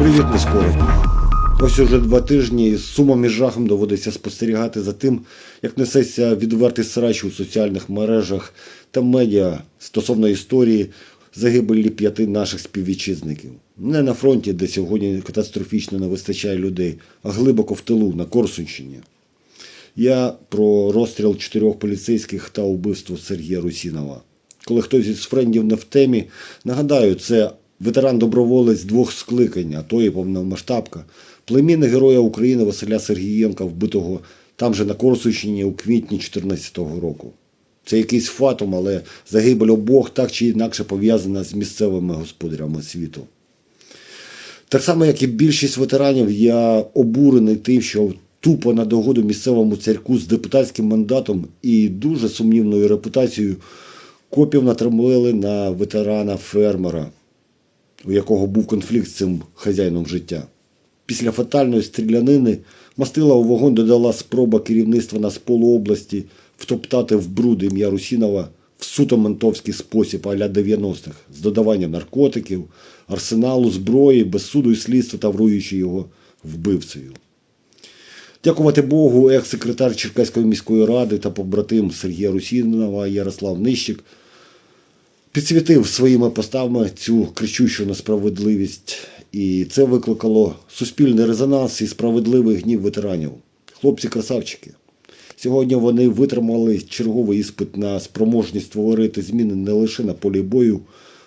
Привіт, нескорені. Ось уже два тижні з сумом і жахом доводиться спостерігати за тим, як несеться відвертий срач у соціальних мережах та медіа стосовно історії загибелі п'яти наших співвітчизників. Не на фронті, де сьогодні катастрофічно не вистачає людей, а глибоко в тилу на Корсунщині. Я про розстріл чотирьох поліцейських та убивство Сергія Русінова. Коли хтось із френдів не в темі, нагадаю, це ветеран-доброволець двох скликань, а то і повномасштабка, племінник героя України Василя Сергієнка, вбитого там же на Корсунщині у квітні 2014 року. Це якийсь фатум, але загибель обох так чи інакше пов'язана з місцевими господарями світу. Так само, як і більшість ветеранів, я обурений тим, що тупо на догоду місцевому царьку з депутатським мандатом і дуже сумнівною репутацією копів натримали на ветерана фермера, у якого був конфлікт з цим хазяїном життя. Після фатальної стрілянини мастила у вогонь додала спроба керівництва Нацполу області втоптати в бруд ім'я Русінова в суто ментовський спосіб а-ля 90-х з додаванням наркотиків, арсеналу зброї, без суду і слідства тавруючи його вбивцею. Дякувати Богу, екс-секретар Черкаської міської ради та побратим Сергія Русінова Ярослав Нищик підсвітив своїми поставами цю кричущу несправедливість, і це викликало суспільний резонанс і справедливий гнів ветеранів. Хлопці-красавчики. Сьогодні вони витримали черговий іспит на спроможність створити зміни не лише на полі бою,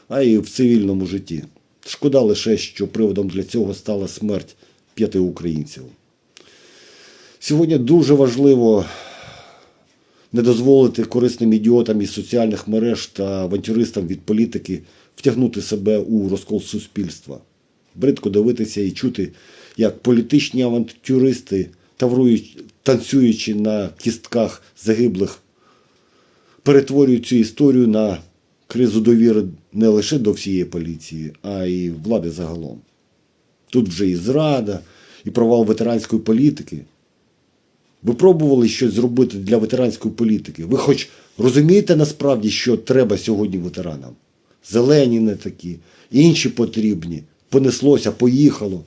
а й в цивільному житті. Шкода лише, що приводом для цього стала смерть п'яти українців. Сьогодні дуже важливо не дозволити корисним ідіотам із соціальних мереж та авантюристам від політики втягнути себе у розкол суспільства. Бридко дивитися і чути, як політичні авантюристи, таврують, танцюючи на кістках загиблих, перетворюють цю історію на кризу довіри не лише до всієї поліції, а й влади загалом. Тут вже і зрада, і провал ветеранської політики. Ви пробували щось зробити для ветеранської політики. Ви хоч розумієте насправді, що треба сьогодні ветеранам? Зелені не такі, інші потрібні. Понеслося, поїхало.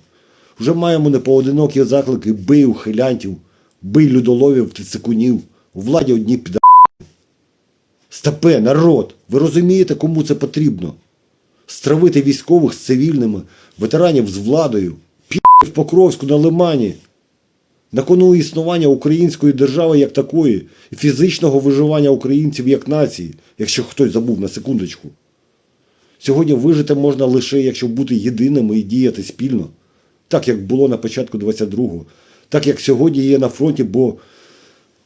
Вже маємо непоодинокі заклики бий ухилянтів, бий людоловів, тицикунів. У владі одні піда. Стапе, народ, ви розумієте, кому це потрібно? Стравити військових з цивільними, ветеранів з владою, пі в Покровську на Лимані. На кону існування української держави як такої, і фізичного виживання українців як нації, якщо хтось забув на секундочку. Сьогодні вижити можна лише, якщо бути єдиними і діяти спільно, так як було на початку 22-го, так як сьогодні є на фронті, бо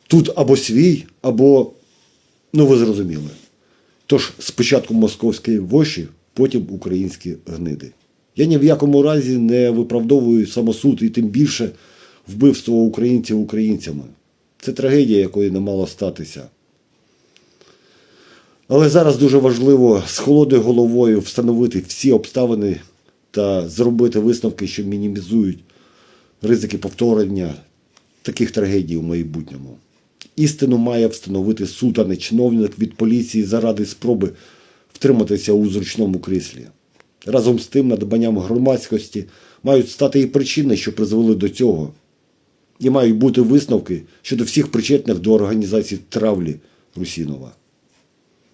тут або свій, або, ну ви зрозуміли. Тож спочатку московські воші, потім українські гниди. Я ні в якому разі не виправдовую самосуд і тим більше вбивство українців українцями. Це трагедія, якої не мало статися. Але зараз дуже важливо з холодною головою встановити всі обставини та зробити висновки, що мінімізують ризики повторення таких трагедій у майбутньому. Істину має встановити суд, а не чиновник від поліції заради спроби втриматися у зручному кріслі. Разом з тим, надбанням громадськості мають стати і причини, що призвели до цього. І мають бути висновки щодо всіх причетних до організації травлі Русінова.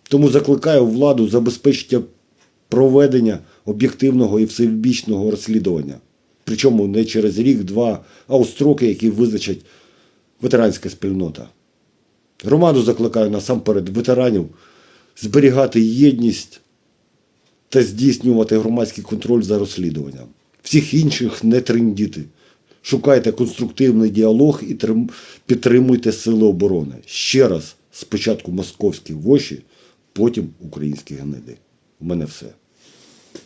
Тому закликаю владу забезпечити проведення об'єктивного і всебічного розслідування. Причому не через рік-два, а у строки, які визначать ветеранська спільнота. Громаду закликаю насамперед ветеранів зберігати єдність та здійснювати громадський контроль за розслідуванням. Всіх інших не триндіти. Шукайте конструктивний діалог і трим- підтримуйте сили оборони. Ще раз, спочатку московські воші, потім українські гниди. У мене все.